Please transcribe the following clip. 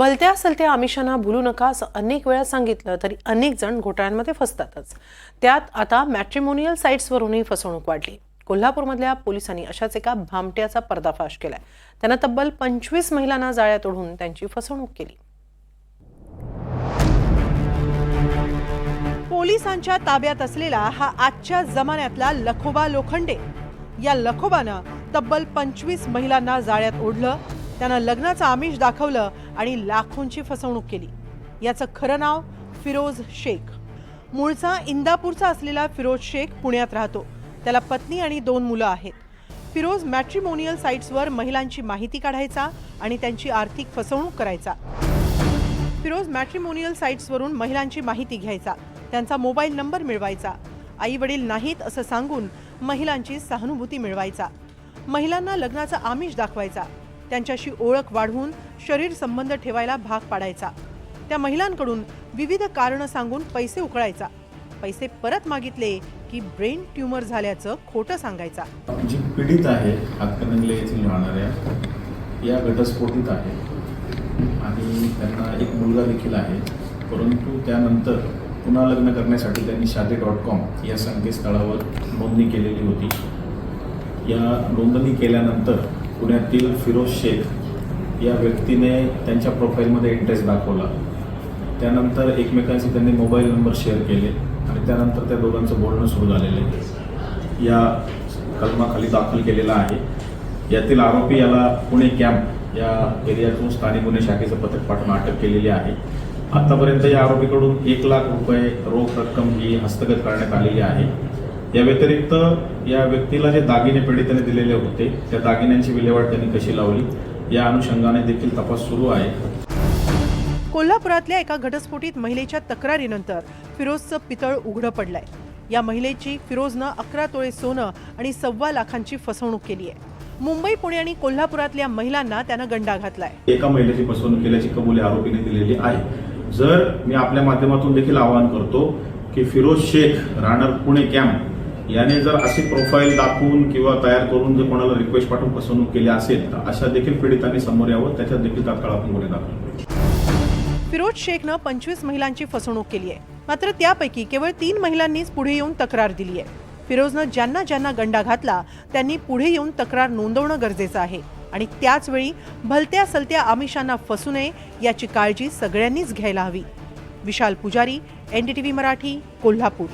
भलत्या सलत्या आमिषांना भुलू नका असं अनेक वेळा सांगितलं तरी अनेक जण घोटाळ्यांमध्ये फसतातच. त्यात आता मॅट्रिमोनियल साईट्सवरूनही फसवणूक वाढली. कोल्हापूरमधल्या पोलिसांनी अशाच एका भामट्याचा पर्दाफाश केलाय. त्यानं तब्बल पंचवीस महिलांना जाळ्यात ओढून त्यांची फसवणूक केली. पोलिसांच्या ताब्यात असलेला हा आजच्या जमान्यातला लखोबा लोखंडे. या लखोबानं तब्बल पंचवीस महिलांना जाळ्यात ओढलं त्यानं लग्नाचं आमिष दाखवलं आणि लाखोंची फसवणूक केली. याचं खरं नाव फिरोज शेख. मूळचा इंदापूरचा असलेला फिरोज शेख पुण्यात राहतो. त्याला पत्नी आणि दोन मुलं आहेत. फिरोज मॅट्रिमोनियल साईट्सवर महिलांची माहिती काढायचा आणि त्यांची आर्थिक फसवणूक करायचा. फिरोज मॅट्रिमोनियल साईट्सवरून महिलांची माहिती घ्यायचा. त्यांचा मोबाईल नंबर मिळवायचा. आई वडील नाहीत असं सांगून महिलांची सहानुभूती मिळवायचा. महिलांना लग्नाचा आमिष दाखवायचा. त्यांच्याशी ओळख वाढवून शरीर संबंध ठेवायला भाग पाडायचा. त्या महिलांकडून विविध कारणं सांगून पैसे उकळायचा. पैसे परत मागितले की ब्रेन ट्यूमर झाल्याचं खोटं सांगायचा. जी पीडित आहे हातकणंगले येथील राहणाऱ्या या घटस्फोटीत आहे. आणि त्यांना एक मुलगा देखील आहे. परंतु त्यानंतर पुन्हा लग्न करण्यासाठी त्यांनी शादी डॉट कॉम या संकेतस्थळावर नोंदणी केलेली होती. या नोंदणी केल्यानंतर पुण्यातील फिरोज शेख या व्यक्तीने त्यांच्या प्रोफाईलमध्ये इंटरेस्ट दाखवला. त्यानंतर एकमेकांशी त्यांनी मोबाईल नंबर शेअर केले आणि त्यानंतर त्या दोघांचं बोलणं सुरू झालेलं आहे. या कलमाखाली दाखल केलेला आहे. यातील आरोपी याला पुणे कॅम्प या एरियातून स्थानिक गुन्हे शाखेचं पथक पाठवून अटक केलेली आहे. आतापर्यंत या आरोपीकडून एक लाख रुपये रोख रक्कम ही हस्तगत करण्यात आलेली आहे. या व्यतिरिक्त या व्यक्तीला जे दागिने पीडिताने दिलेले होते त्या दागिन्यांची विल्हेवाट त्यांनी कशी लावली या अनुषंगाने देखील तपास सुरू आहे. कोल्हापुरातल्या एका घटस्फोटीत महिलेच्या तक्रारीनंतर फिरोजचं पितळ उघडं पडलंय. या महिलेची फिरोजनं अकरा तोळे सोनं आणि सव्वा लाखांची फसवणूक केली आहे. मुंबई पुणे आणि कोल्हापुरातल्या महिलांना त्यानं गंडा घातलाय. एका महिलेची फसवणूक केल्याची कबुली आरोपीने दिलेली आहे. जर मी आपल्या माध्यमातून देखील आवाहन करतो की फिरोज शेख राहणार पुणे कॅम्प याने जर अशी प्रोफाईल दाखवून किंवा तयार करून जर कोणाला रिक्वेस्ट पाठवून फसवणूक केली असेल तर अशा देखील पीडितांनी समोर यावं त्याच्यात देखील तात्काळ आपण गुन्हे दाखल फिरोज शेखनं पंचवीस महिलांची फसवणूक केली आहे. मात्र त्यापैकी केवळ तीन महिलांनीच पुढे येऊन तक्रार दिली आहे. फिरोजनं ज्यांना ज्यांना गंडा घातला त्यांनी पुढे येऊन तक्रार नोंदवणं गरजेचं आहे. आणि त्याचवेळी भलत्या सलत्या आमिषांना फसू नये याची काळजी सगळ्यांनीच घ्यायला हवी. विशाल पुजारी एनडीटीव्ही मराठी कोल्हापूर.